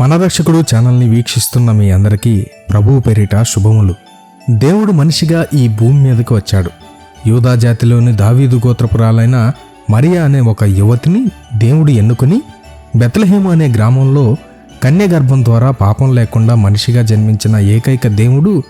మనరక్షకుడు ఛానల్ని వీక్షిస్తున్న మీ అందరికీ ప్రభువు పేరిట శుభములు. దేవుడు మనిషిగా ఈ భూమి మీదకి వచ్చాడు. యూదా జాతిలోని దావీదు గోత్రపురాలైన మరియా అనే ఒక యువతిని దేవుడు ఎన్నుకుని బెత్లహేము అనే గ్రామంలో కన్యగర్భం ద్వారా పాపం లేకుండా మనిషిగా జన్మించిన ఏకైక దేవుడు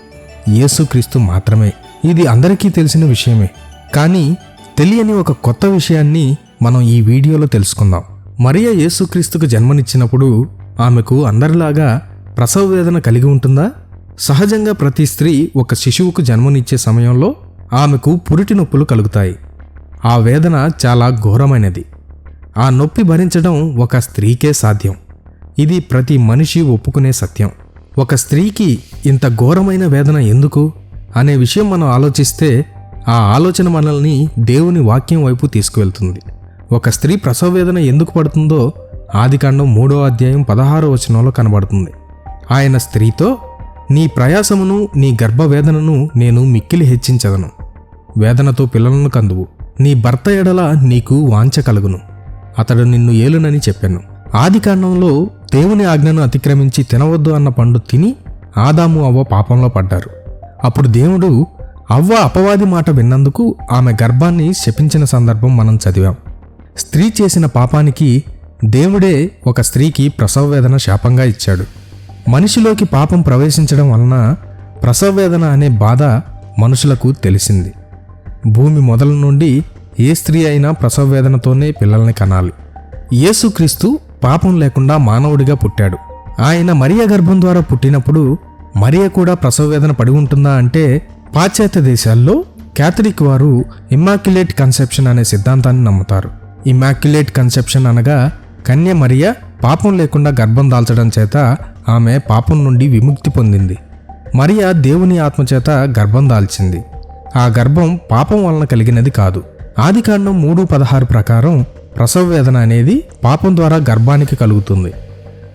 యేసుక్రీస్తు మాత్రమే. ఇది అందరికీ తెలిసిన విషయమే. కానీ తెలియని ఒక కొత్త విషయాన్ని మనం ఈ వీడియోలో తెలుసుకుందాం. మరియా యేసుక్రీస్తుకు జన్మనిచ్చినప్పుడు ఆమెకు అందరిలాగా ప్రసవ వేదన కలిగి ఉంటుందా? సహజంగా ప్రతి స్త్రీ ఒక శిశువుకు జన్మనిచ్చే సమయంలో ఆమెకు పురిటి నొప్పులు కలుగుతాయి. ఆ వేదన చాలా ఘోరమైనది. ఆ నొప్పి భరించడం ఒక స్త్రీకే సాధ్యం. ఇది ప్రతి మనిషి ఒప్పుకునే సత్యం. ఒక స్త్రీకి ఇంత ఘోరమైన వేదన ఎందుకు? అనే విషయం మనం ఆలోచిస్తే ఆ ఆలోచన మనల్ని దేవుని వాక్యం వైపు తీసుకువెళ్తుంది. ఒక స్త్రీ ప్రసవ వేదన ఎందుకు పడుతుందో ఆదికాండం మూడో అధ్యాయం పదహారో వచనంలో కనబడుతుంది. ఆయన స్త్రీతో నీ ప్రయాసమును నీ గర్భవేదనను నేను మిక్కిలి హెచ్చించదను. వేదనతో పిల్లలను కందువు. నీ భర్త ఎడల నీకు వాంఛ కలుగును. అతడు నిన్ను ఏలునని చెప్పాను. ఆది కాండంలో దేవుని ఆజ్ఞను అతిక్రమించి తినవద్దు అన్న పండు తిని ఆదాము అవ్వ పాపంలో పడ్డారు. అప్పుడు దేవుడు అవ్వ అపవాది మాట విన్నందుకు ఆమె గర్భాన్ని శపించిన సందర్భం మనం చదివాం. స్త్రీ చేసిన పాపానికి దేవుడే ఒక స్త్రీకి ప్రసవ వేదన శాపంగా ఇచ్చాడు. మనిషిలోకి పాపం ప్రవేశించడం వలన ప్రసవ వేదన అనే బాధ మనుషులకు తెలిసింది. భూమి మొదల నుండి ఏ స్త్రీ అయినా ప్రసవ వేదనతోనే పిల్లల్ని కనాలి. యేసుక్రీస్తు పాపం లేకుండా మానవుడిగా పుట్టాడు. ఆయన మరియ గర్భం ద్వారా పుట్టినప్పుడు మరియ కూడా ప్రసవ వేదన పడి ఉంటుందా అంటే పాశ్చాత్య దేశాల్లో క్యాథలిక్ వారు ఇమ్మాక్యులేట్ కన్సెప్షన్ అనే సిద్ధాంతాన్ని నమ్ముతారు. ఇమ్మాక్యులేట్ కన్సెప్షన్ అనగా కన్య మరియ పాపం లేకుండా గర్భం దాల్చడం చేత ఆమె పాపం నుండి విముక్తి పొందింది. మరియ దేవుని ఆత్మచేత గర్భం దాల్చింది. ఆ గర్భం పాపం వలన కలిగినది కాదు. ఆదికాండం మూడు పదహారు ప్రకారం ప్రసవ వేదన అనేది పాపం ద్వారా గర్భానికి కలుగుతుంది.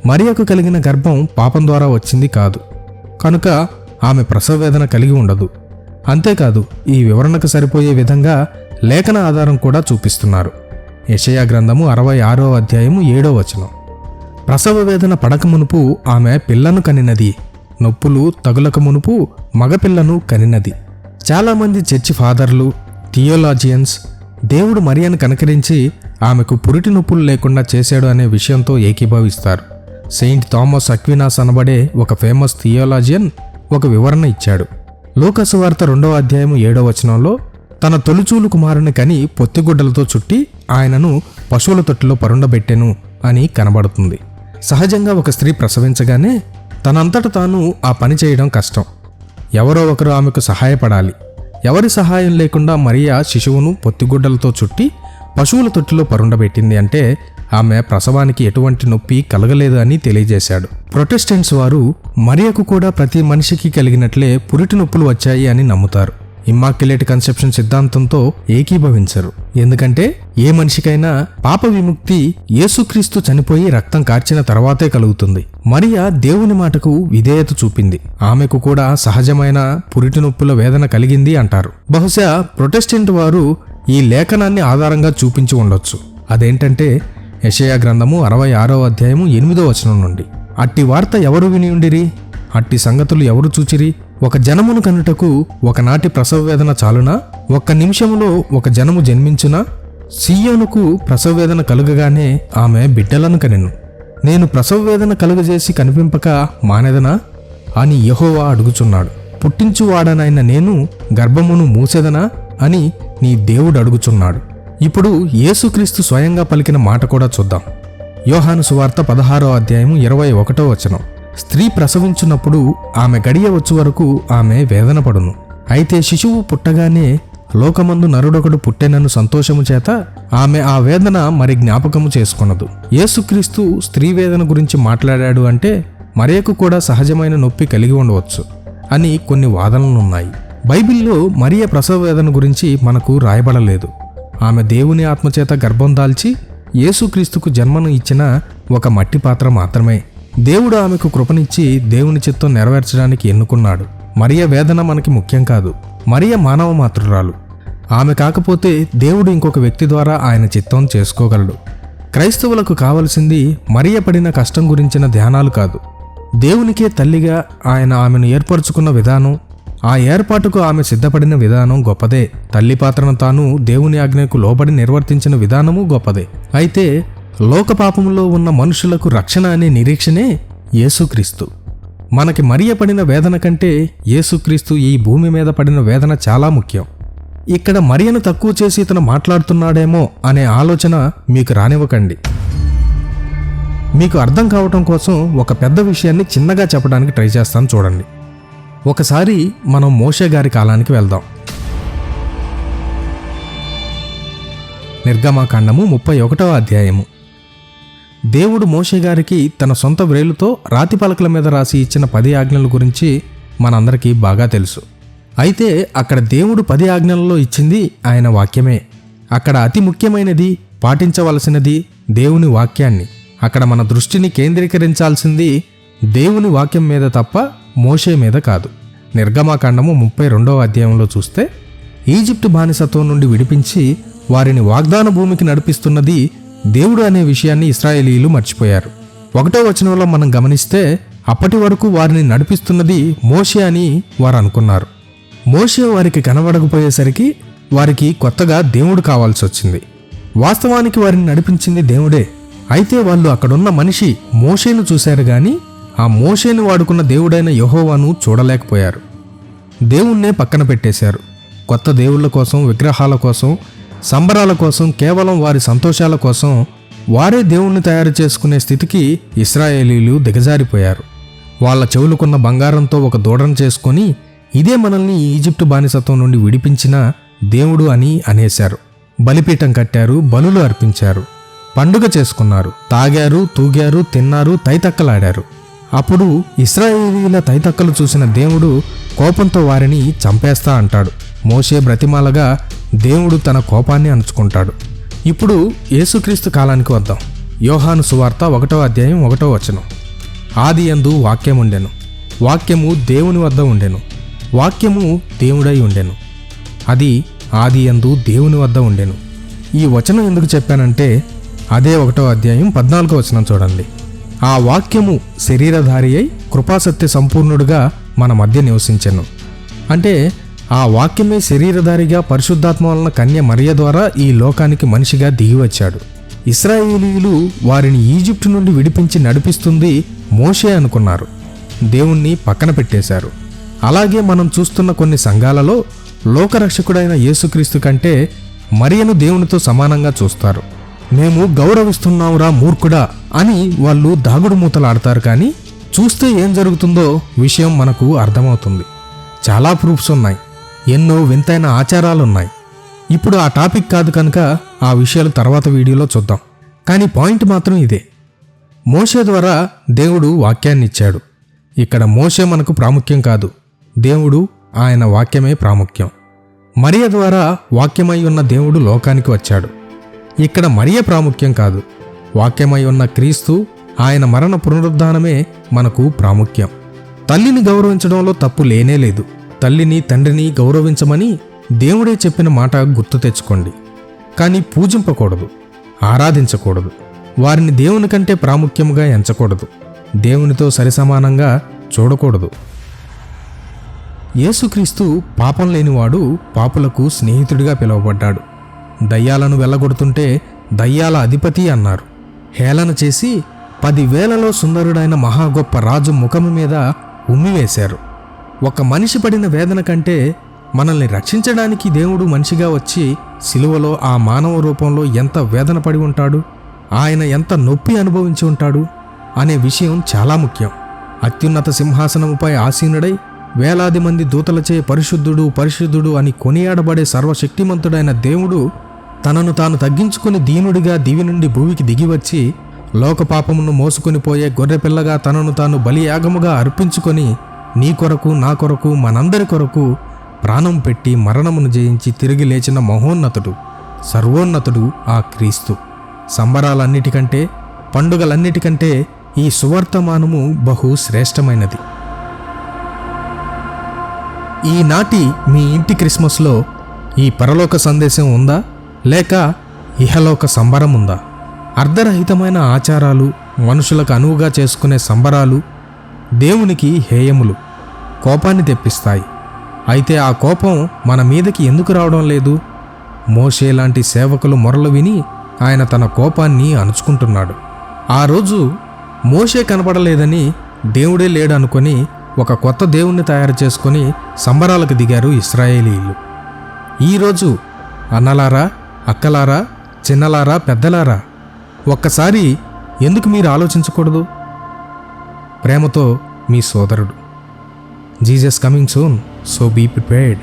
మరియకు కలిగిన గర్భం పాపం ద్వారా వచ్చింది కాదు. కనుక ఆమె ప్రసవ వేదన కలిగి ఉండదు. అంతేకాదు ఈ వివరణకు సరిపోయే విధంగా లేఖన ఆధారం కూడా చూపిస్తున్నారు. యషయా గ్రంథము అరవై ఆరో అధ్యాయము ఏడో వచనం. ప్రసవ వేదన పడక మునుపు ఆమె పిల్లను కనినది. నొప్పులు తగులక మునుపు మగపిల్లను కనినది. చాలామంది చర్చి ఫాదర్లు థియోలాజియన్స్ దేవుడు మరియను కనకరించి ఆమెకు పురిటి నొప్పులు లేకుండా చేశాడు అనే విషయంతో ఏకీభవిస్తారు. సెయింట్ థామస్ అక్వినాస్ అనబడే ఒక ఫేమస్ థియోలాజియన్ ఒక వివరణ ఇచ్చాడు. లోకసు వార్త రెండవ అధ్యాయం ఏడో వచనంలో తన తొలిచూలు కుమారుని కని పొత్తిగుడ్డలతో చుట్టి ఆయనను పశువుల తొట్టిలో పరుండబెట్టెను అని కనబడుతుంది. సహజంగా ఒక స్త్రీ ప్రసవించగానే తనంతట తాను ఆ పని చేయడం కష్టం. ఎవరో ఒకరు ఆమెకు సహాయపడాలి. ఎవరి సహాయం లేకుండా మరియా శిశువును పొత్తిగుడ్డలతో చుట్టి పశువుల తొట్టిలో పరుండబెట్టింది అంటే ఆమె ప్రసవానికి ఎటువంటి నొప్పి కలగలేదు అని తెలియజేశాడు. ప్రొటెస్టెంట్స్ వారు మరియకు కూడా ప్రతి మనిషికి కలిగినట్లే పురిటి నొప్పులు వచ్చాయి అని నమ్ముతారు. ఇమ్మాక్యులేట్ కన్సెప్షన్ సిద్ధాంతంతో ఏకీభవించరు. ఎందుకంటే ఏ మనిషికైనా పాప విముక్తి యేసుక్రీస్తు చనిపోయి రక్తం కార్చిన తర్వాతే కలుగుతుంది. మరియా దేవుని మాటకు విధేయత చూపింది. ఆమెకు కూడా సహజమైన పురిటి నొప్పుల వేదన కలిగింది అంటారు. బహుశా ప్రొటెస్టెంట్ వారు ఈ లేఖనాన్ని ఆధారంగా చూపించి ఉండొచ్చు. అదేంటంటే యషయా గ్రంథము అరవై ఆరో అధ్యాయము ఎనిమిదో వచనం నుండి. అట్టి వార్త ఎవరు విని ఉండిరి అట్టి సంగతులు ఎవరు చూచిరి? ఒక జనమును కనుటకు ఒకనాటి ప్రసవ వేదన చాలునా? ఒక్క నిమిషములో ఒక జనము జన్మించునా? సీయోనుకు ప్రసవ వేదన కలుగగానే ఆమె బిడ్డలను కనెను నేను ప్రసవ వేదన కలుగజేసి కనిపింపక మానెదనా? అని యహోవా అడుగుచున్నాడు. పుట్టించువాడనైన నేను గర్భమును మూసెదనా? అని నీ దేవుడు అడుగుచున్నాడు. ఇప్పుడు యేసుక్రీస్తు స్వయంగా పలికిన మాట కూడా చూద్దాం. యోహాను సువార్త పదహారో అధ్యాయము ఇరవై ఒకటో వచనం. స్త్రీ ప్రసవించున్నప్పుడు ఆమె గడియ వచ్చు వరకు ఆమె వేదన పడును. అయితే శిశువు పుట్టగానే లోకమందు నరుడొకడు పుట్టెనను సంతోషము చేత ఆమె ఆ వేదన మరి జ్ఞాపకము చేసుకొనదు. యేసుక్రీస్తు స్త్రీ వేదన గురించి మాట్లాడాడు అంటే మరియకు కూడా సహజమైన నొప్పి కలిగి ఉండవచ్చు అని కొన్ని వాదనలున్నాయి. బైబిల్లో మరియ ప్రసవ వేదన గురించి మనకు రాయబడలేదు. ఆమె దేవుని ఆత్మచేత గర్భం దాల్చి యేసుక్రీస్తుకు జన్మను ఇచ్చిన ఒక మట్టి పాత్ర మాత్రమే. దేవుడు ఆమెకు కృపనిచ్చి దేవుని చిత్తం నెరవేర్చడానికి ఎన్నుకున్నాడు. మరియ వేదన మనకి ముఖ్యం కాదు. మరియ మానవ మాతృరాలు. ఆమె కాకపోతే దేవుడు ఇంకొక వ్యక్తి ద్వారా ఆయన చిత్తం చేసుకోగలడు. క్రైస్తవులకు కావలసింది మరియ పడిన కష్టం గురించిన ధ్యానాలు కాదు. దేవునికే తల్లిగా ఆయన ఆమెను ఏర్పరచుకున్న విధానం ఆ ఏర్పాటుకు ఆమె సిద్ధపడిన విధానం గొప్పదే. తల్లి పాత్రను తాను దేవుని ఆజ్ఞకు లోబడి నిర్వర్తించిన విధానము గొప్పదే. అయితే లోకపాపంలో ఉన్న మనుషులకు రక్షణ అనే నిరీక్షనే యేసుక్రీస్తు. మనకి మరియ పడిన వేదన కంటే యేసుక్రీస్తు ఈ భూమి మీద పడిన వేదన చాలా ముఖ్యం. ఇక్కడ మరియను తక్కువ చేసి ఇతను మాట్లాడుతున్నాడేమో అనే ఆలోచన మీకు రానివ్వకండి. మీకు అర్థం కావటం కోసం ఒక పెద్ద విషయాన్ని చిన్నగా చెప్పడానికి ట్రై చేస్తాను చూడండి. ఒకసారి మనం మోషే గారి కాలానికి వెళ్దాం. నిర్గమాకాండము ముప్పై ఒకటవ అధ్యాయము. దేవుడు మోషే గారికి తన సొంత వ్రేలుతో రాతి పలకల మీద రాసి ఇచ్చిన పది ఆజ్ఞల గురించి మనందరికీ బాగా తెలుసు. అయితే అక్కడ దేవుడు పది ఆజ్ఞలలో ఇచ్చింది ఆయన వాక్యమే. అక్కడ అతి ముఖ్యమైనది పాటించవలసినది దేవుని వాక్యాన్ని. అక్కడ మన దృష్టిని కేంద్రీకరించాల్సింది దేవుని వాక్యం మీద తప్ప మోషే మీద కాదు. నిర్గమాకాండము ముప్పై రెండవ అధ్యాయంలో చూస్తే ఈజిప్టు బానిసత్వం నుండి విడిపించి వారిని వాగ్దాన భూమికి నడిపిస్తున్నది దేవుడు అనే విషయాన్ని ఇస్రాయేలీలు మర్చిపోయారు. ఒకటో వచనంలో మనం గమనిస్తే అప్పటి వరకు వారిని నడిపిస్తున్నది మోషే అని వారు అనుకున్నారు. మోషే వారికి కనబడకపోయేసరికి వారికి కొత్తగా దేవుడు కావాల్సి వచ్చింది. వాస్తవానికి వారిని నడిపించింది దేవుడే. అయితే వాళ్ళు అక్కడున్న మనిషి మోషేను చూశారు కానీ ఆ మోషేను వాడుకున్న దేవుడైన యహోవాను చూడలేకపోయారు. దేవుణ్ణే పక్కన పెట్టేశారు. కొత్త దేవుళ్ళ కోసం విగ్రహాల కోసం సంబరాల కోసం కేవలం వారి సంతోషాల కోసం వారే దేవుణ్ణి తయారు చేసుకునే స్థితికి ఇస్రాయేలీలు దిగజారిపోయారు. వాళ్ళ చెవులుకున్న బంగారంతో ఒక దూడను చేసుకొని ఇదే మనల్ని ఈజిప్టు బానిసత్వం నుండి విడిపించిన దేవుడు అని అనేశారు. బలిపీఠం కట్టారు బలులు అర్పించారు పండుగ చేసుకున్నారు తాగారు తూగారు తిన్నారు తైతక్కలాడారు. అప్పుడు ఇస్రాయేలీల తైతక్కలు చూసిన దేవుడు కోపంతో వారిని చంపేస్తా అంటాడు. మోషే బ్రతిమాలగా దేవుడు తన కోపాన్ని అణుచుకుంటాడు. ఇప్పుడు యేసుక్రీస్తు కాలానికి వద్దాం. యోహాను సువార్త ఒకటో అధ్యాయం ఒకటో వచనం. ఆది యందు వాక్యం ఉండెను వాక్యము దేవుని వద్ద ఉండెను. వాక్యము దేవుడై ఉండెను. అది ఆది యందు దేవుని వద్ద ఉండెను. ఈ వచనం ఎందుకు చెప్పానంటే అదే ఒకటో అధ్యాయం పద్నాలుగో వచనం చూడండి. ఆ వాక్యము శరీరధారి అయి కృపాసత్య సంపూర్ణుడుగా మన మధ్య నివసించెను. అంటే ఆ వాక్యమే శరీరధారిగా పరిశుద్ధాత్మ వలన కన్య మరియ ద్వారా ఈ లోకానికి మనిషిగా దిగివచ్చాడు. ఇస్రాయేలీలు వారిని ఈజిప్టు నుండి విడిపించి నడిపిస్తుంది మోషే అనుకున్నారు. దేవుణ్ణి పక్కన పెట్టేశారు. అలాగే మనం చూస్తున్న కొన్ని సంఘాలలో లోకరక్షకుడైన యేసుక్రీస్తు కంటే మరియను దేవునితో సమానంగా చూస్తారు. మేము గౌరవిస్తున్నాంరా మూర్ఖుడా అని వాళ్ళు దాగుడు మూతలాడతారు కానీ చూస్తే ఏం జరుగుతుందో విషయం మనకు అర్థమవుతుంది. చాలా ప్రూఫ్స్ ఉన్నాయి. ఎన్నో వింతైన ఆచారాలున్నాయి. ఇప్పుడు ఆ టాపిక్ కాదు కనుక ఆ విషయాలు తర్వాత వీడియోలో చూద్దాం. కానీ పాయింట్ మాత్రం ఇదే. మోషే ద్వారా దేవుడు వాక్యాన్ని ఇచ్చాడు ఇక్కడ మోషే మనకు ప్రాముఖ్యం కాదు. దేవుడు ఆయన వాక్యమే ప్రాముఖ్యం. మరియ ద్వారా వాక్యమై ఉన్న దేవుడు లోకానికి వచ్చాడు. ఇక్కడ మరియ ప్రాముఖ్యం కాదు. వాక్యమై ఉన్న క్రీస్తు ఆయన మరణ పునరుద్ధానమే మనకు ప్రాముఖ్యం. తల్లిని గౌరవించడంలో తప్పు లేనే లేదు. తల్లిని తండ్రిని గౌరవించమని దేవుడే చెప్పిన మాట గుర్తు తెచ్చుకోండి. కానీ పూజింపకూడదు ఆరాధించకూడదు వారిని దేవుని కంటే ప్రాముఖ్యముగా ఎంచకూడదు దేవునితో సరిసమానంగా చూడకూడదు. యేసుక్రీస్తు పాపం లేనివాడు పాపులకు స్నేహితుడిగా పిలువబడ్డాడు. దయ్యాలను వెళ్ళగొడుతుంటే దయ్యాల అధిపతి అన్నారు. హేళన చేసి పదివేలలో సుందరుడైన మహా గొప్ప రాజు ముఖం మీద ఉమ్మివేశారు ఒక మనిషి పడిన వేదన కంటే మనల్ని రక్షించడానికి దేవుడు మనిషిగా వచ్చి సిలువలో ఆ మానవ రూపంలో ఎంత వేదన పడి ఉంటాడు ఆయన ఎంత నొప్పి అనుభవించి ఉంటాడు అనే విషయం చాలా ముఖ్యం. అత్యున్నత సింహాసనముపై ఆసీనుడై వేలాది మంది దూతలచే పరిశుద్ధుడు పరిశుద్ధుడు అని కొనియాడబడే సర్వశక్తిమంతుడైన దేవుడు తనను తాను తగ్గించుకుని దీనుడిగా దివి నుండి భూమికి దిగివచ్చి లోకపాపమును మోసుకొని పోయే గొర్రెపిల్లగా తనను తాను బలియాగముగా అర్పించుకొని నీ కొరకు నా కొరకు మనందరి కొరకు ప్రాణం పెట్టి మరణమును జయించి తిరిగి లేచిన మహోన్నతుడు సర్వోన్నతుడు ఆ క్రీస్తు. సంబరాలన్నిటికంటే పండుగలన్నిటికంటే ఈ సువర్తమానము బహు శ్రేష్టమైనది. ఈనాటి మీ ఇంటి క్రిస్మస్లో ఈ పరలోక సందేశం ఉందా? లేక ఇహలోక సంబరం ఉందా అర్ధరహితమైన ఆచారాలు మనుషులకు అనువుగా చేసుకునే సంబరాలు దేవునికి హేయములు కోపాన్ని తెప్పిస్తాయి. అయితే ఆ కోపం మన మీదకి ఎందుకు రావడం లేదు? మోషే లాంటి సేవకులు మొరలు విని ఆయన తన కోపాన్ని అణుచుకుంటున్నాడు. ఆ రోజు మోషే కనపడలేదని దేవుడే లేడనుకొని ఒక కొత్త దేవుణ్ణి తయారు చేసుకొని సంబరాలకు దిగారు ఇస్రాయేలీలు ఈరోజు అన్నలారా అక్కలారా చిన్నలారా పెద్దలారా ఒక్కసారి ఎందుకు మీరు ఆలోచించకూడదు? ప్రేమతో మీ సోదరుడు. Jesus coming soon so be prepared.